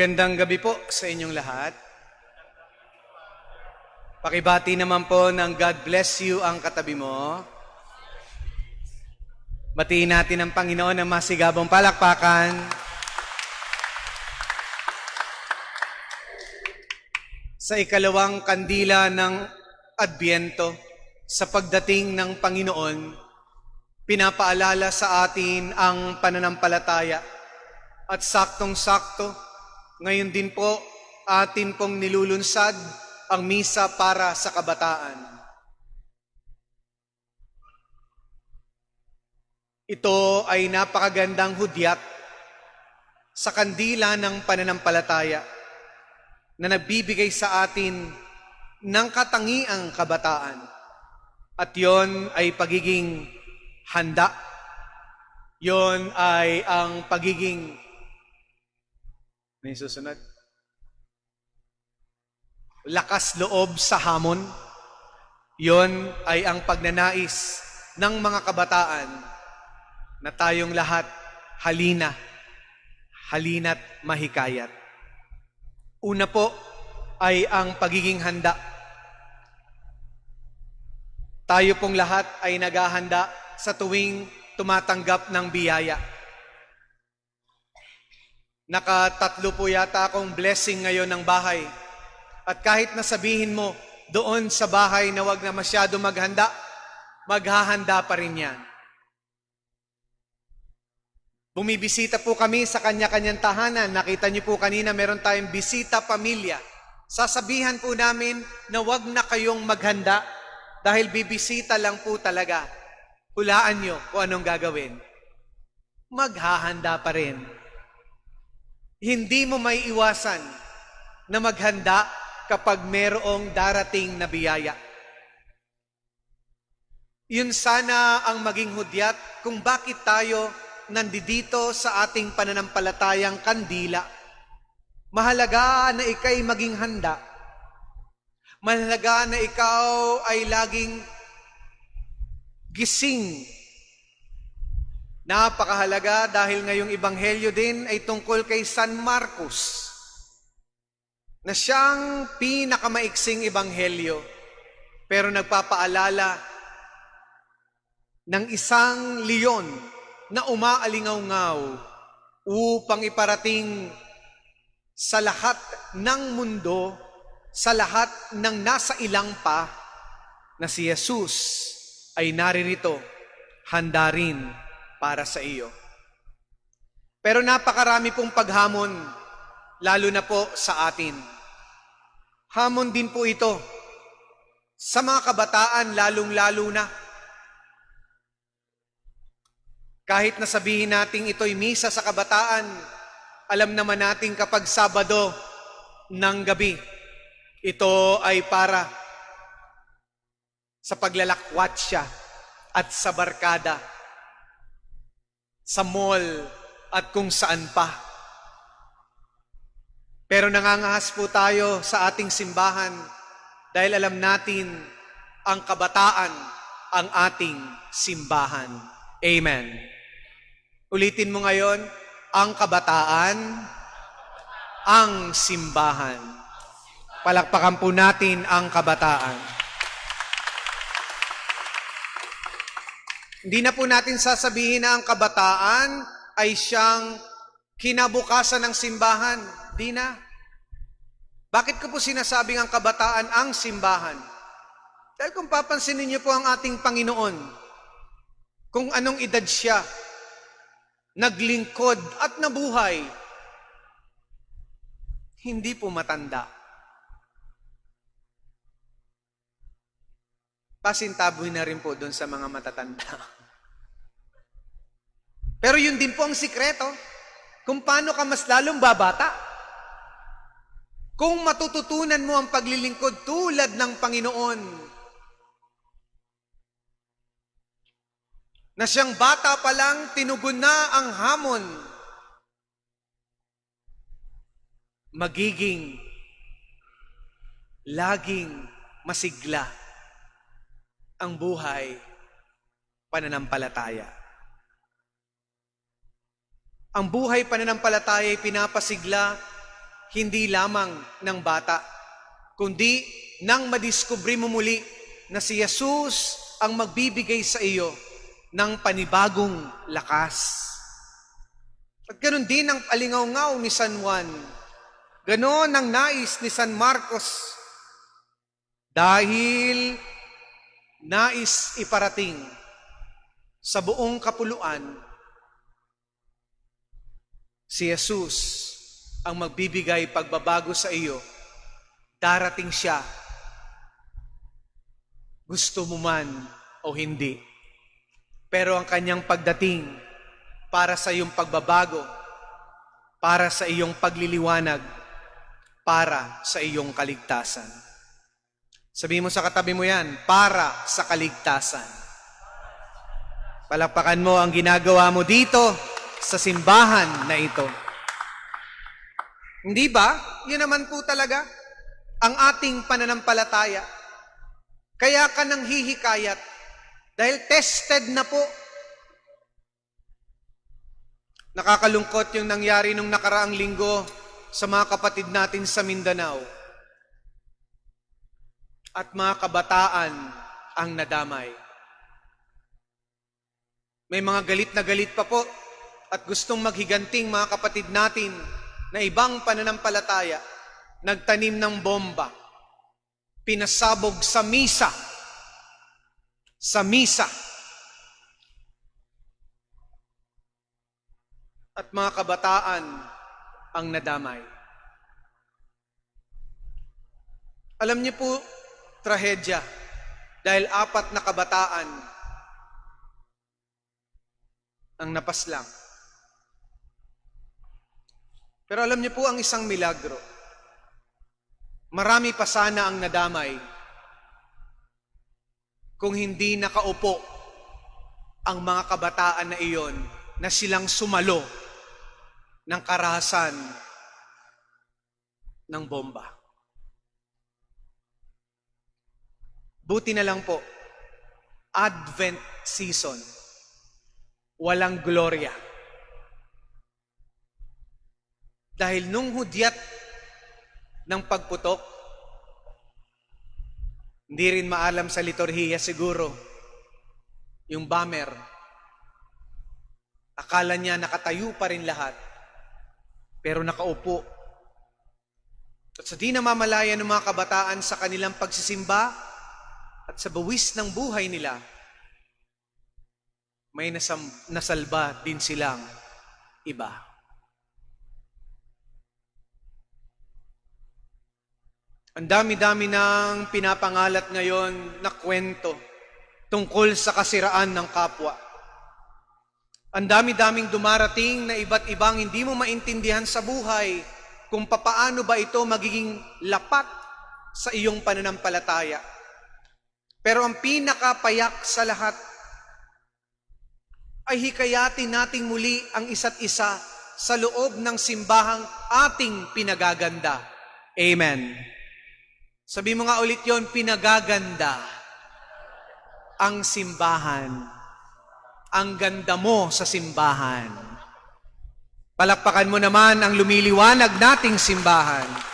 Magandang gabi po sa inyong lahat. Pakibati naman po ng God bless you ang katabi mo. Batiin natin ang Panginoon ng masigabong palakpakan. Sa ikalawang kandila ng Adbyento, sa pagdating ng Panginoon, pinapaalala sa atin ang pananampalataya. At saktong-sakto, ngayon din po, atin pong nilulunsad ang misa para sa kabataan. Ito ay napakagandang hudyat sa kandila ng pananampalataya na nagbibigay sa atin ng katangiang kabataan. At yon ay pagiging handa. Yon ay ang pagiging may susunod. Lakas loob sa hamon. Yon ay ang pagnanais ng mga kabataan na tayong lahat halina, halina't mahikayat. Una po ay ang pagiging handa. Tayo pong lahat ay naghahanda sa tuwing tumatanggap ng biyaya. Nakatatlo po yata akong blessing ngayon ng bahay. At kahit nasabihin mo doon sa bahay na wag na masyado maghanda, maghahanda pa rin yan. Bumibisita po kami sa kanya-kanyang tahanan. Nakita niyo po kanina meron tayong bisita pamilya. Sasabihan po namin na wag na kayong maghanda dahil bibisita lang po talaga. Hulaan niyo kung anong gagawin. Maghahanda pa rin. Hindi mo may iwasan na maghanda kapag merong darating na biyaya. Yun sana ang maging hudyat kung bakit tayo nandito sa ating pananampalatayang kandila. Mahalaga na ikay maging handa. Mahalaga na ikaw ay laging gising. Napakahalaga dahil ngayong ibanghelyo din ay tungkol kay San Marcos na siyang pinakamaiksing ibanghelyo pero nagpapaalala ng isang leon na umaalingaw-ngaw upang iparating sa lahat ng mundo, sa lahat ng nasa ilang pa, na si Jesus ay naririto, handa rin para sa iyo. Pero napakarami pong paghamon, lalo na po sa atin. Hamon din po ito sa mga kabataan, lalong-lalo na. Kahit nasabihin nating ito'y misa sa kabataan, alam naman natin kapag Sabado ng gabi, ito ay para sa paglalakwat at sa barkada, sa mall at kung saan pa. Pero nangangahas po tayo sa ating simbahan dahil alam natin ang kabataan ang ating simbahan. Amen. Ulitin mo ngayon, ang kabataan, ang simbahan. Palakpakan po natin ang kabataan. Hindi na po natin sasabihin na ang kabataan ay siyang kinabukasan ng simbahan. Di na. Bakit ko po sinasabing ang kabataan ang simbahan? Dahil kung papansinin niyo po ang ating Panginoon, kung anong edad siya, naglingkod at nabuhay, hindi po matanda. Pasintaboy na rin po doon sa mga matatanda. Pero yun din po ang sikreto, kung paano ka mas lalong babata. Kung matututunan mo ang paglilingkod tulad ng Panginoon, na siyang bata pa lang tinugon na ang hamon, magiging laging masigla ang buhay pananampalataya. Ang buhay pananampalataya ay pinapasigla hindi lamang ng bata, kundi nang madiskubre mo muli na si Jesus ang magbibigay sa iyo ng panibagong lakas. At ganoon din ang alingaw ni San Juan. Ganon ang nais ni San Marcos. Dahil nais iparating sa buong kapuluan, si Jesus ang magbibigay pagbabago sa iyo. Darating siya. Gusto mo man o hindi. Pero ang kanyang pagdating para sa iyong pagbabago, para sa iyong pagliliwanag, para sa iyong kaligtasan. Sabi mo sa katabi mo yan, para sa kaligtasan. Palakpakan mo ang ginagawa mo dito sa simbahan na ito. Hindi ba? Yun naman po talaga ang ating pananampalataya. Kaya ka nang hihikayat dahil tested na po. Nakakalungkot yung nangyari nung nakaraang linggo sa mga kapatid natin sa Mindanao. At mga kabataan ang nadamay. May mga galit na galit pa po at gustong maghiganting mga kapatid natin na ibang pananampalataya, nagtanim ng bomba, pinasabog sa misa, sa misa, at mga kabataan ang nadamay. Alam niyo po, trahedya, dahil apat na kabataan ang napaslang. Pero alam niyo po ang isang milagro. Marami pa sana ang nadamay kung hindi nakaupo ang mga kabataan na iyon na silang sumalo ng karahasan ng bomba. Buti na lang po, Advent season, walang gloria. Dahil nung hudyat ng pagputok, hindi rin maalam sa liturhiya siguro, yung bomber, akala niya nakatayo pa rin lahat, pero nakaupo. At sa di namamalaya ng mga kabataan sa kanilang pagsisimba at sa buwis ng buhay nila, may nasam, nasalba din silang iba. Ang dami-dami ng pinapangalat ngayon na kwento tungkol sa kasiraan ng kapwa. Ang dami-daming dumarating na iba't ibang hindi mo maintindihan sa buhay kung papaano ba ito magiging lapat sa iyong pananampalataya. Pero ang pinakapayak sa lahat ay hikayatin nating muli ang isa't isa sa loob ng simbahang ating pinagaganda. Amen. Sabi mo nga ulit yon pinagaganda ang simbahan. Ang ganda mo sa simbahan. Palakpakan mo naman ang lumiliwanag nating simbahan.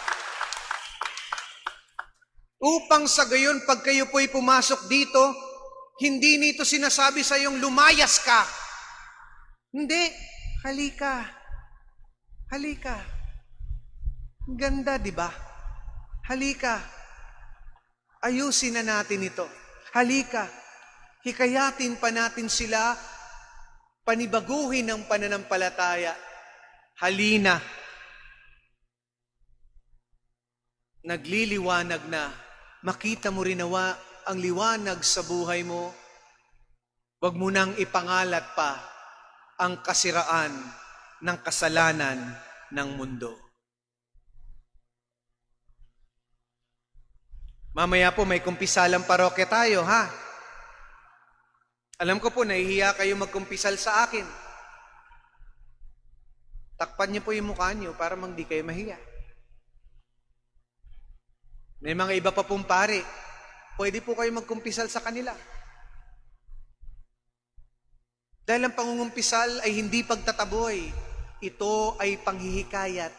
Upang sa gayon, pag kayo po'y pumasok dito, hindi nito sinasabi sa iyong lumayas ka. Hindi, halika. Halika. Ganda, di ba? Halika. Ayusin na natin ito. Halika. Hikayatin pa natin sila panibaguhin ang pananampalataya. Halina. Nagliliwanag na. Makita mo rin nawa ang liwanag sa buhay mo. Huwag mo nang ipangalat pa ang kasiraan ng kasalanan ng mundo. Mamaya po may kumpisalang parokya tayo, ha? Alam ko po, nahihiya kayo magkumpisal sa akin. Takpan niyo po yung mukha niyo para mang di kayo mahiya. May mga iba pa pong pare, pwede po kayo magkumpisal sa kanila. Dahil ang pangungumpisal ay hindi pagtataboy. Ito ay panghihikayat.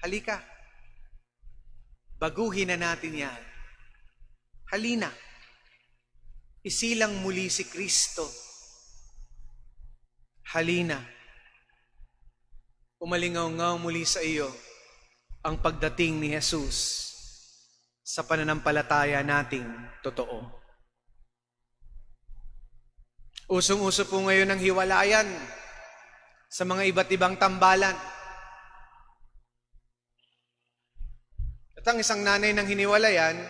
Halika. Baguhin na natin yan. Halina. Isilang muli si Kristo. Halina. Umalingaw-ngaw muli sa iyo ang pagdating ni Jesus sa pananampalataya nating totoo. Usong-uso po ngayon ang hiwalayan sa mga iba't ibang tambalan. At ang isang nanay ng hiniwalayan,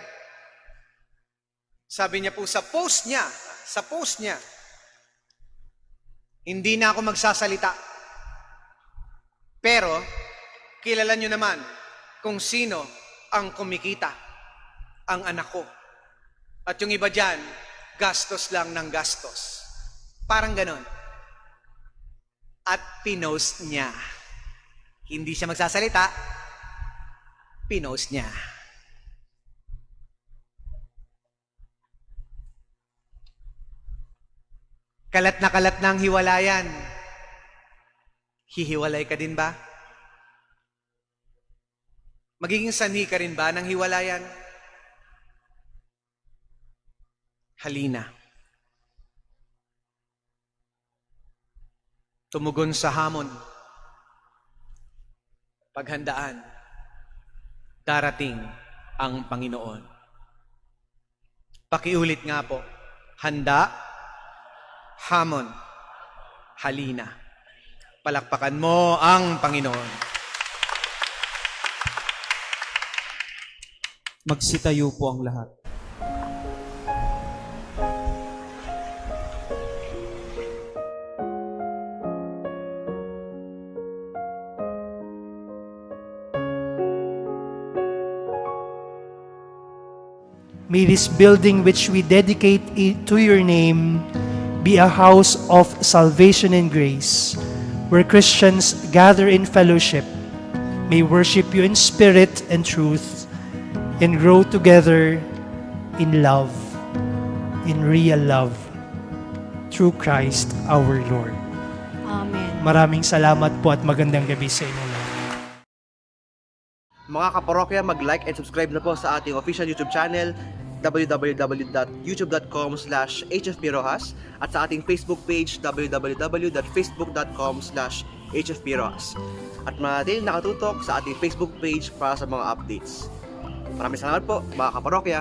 sabi niya po sa post niya, sa post niya, hindi na ako magsasalita. Pero, kilala niyo naman kung sino ang kumikita, ang anak ko. At yung iba dyan, gastos lang ng gastos. Parang ganon. At pinost niya. Hindi siya magsasalita, pinost niya. Kalat na kalat na ang hiwalayan. Hihiwalay ka din ba? Magiging sanhi ka rin ba ng hiwalayan? Halina. Tumugon sa hamon. Paghandaan. Darating ang Panginoon. Pakiulit nga po. Handa, hamon, halina. Palakpakan mo ang Panginoon. Magsitayo po ang lahat. May this building which we dedicate to your name be a house of salvation and grace, where Christians gather in fellowship, may worship you in spirit and truth, and grow together in love, in real love, through Christ our Lord. Amen. Maraming salamat po at magandang gabi sa inyo. Mga kaparokya, mag-like and subscribe na po sa ating official YouTube channel www.youtube.com slash hfpirohas at sa ating Facebook page www.facebook.com slash hfpirohas at manatili nakatutok sa ating Facebook page para sa mga updates. Maraming salamat po mga kaparokya.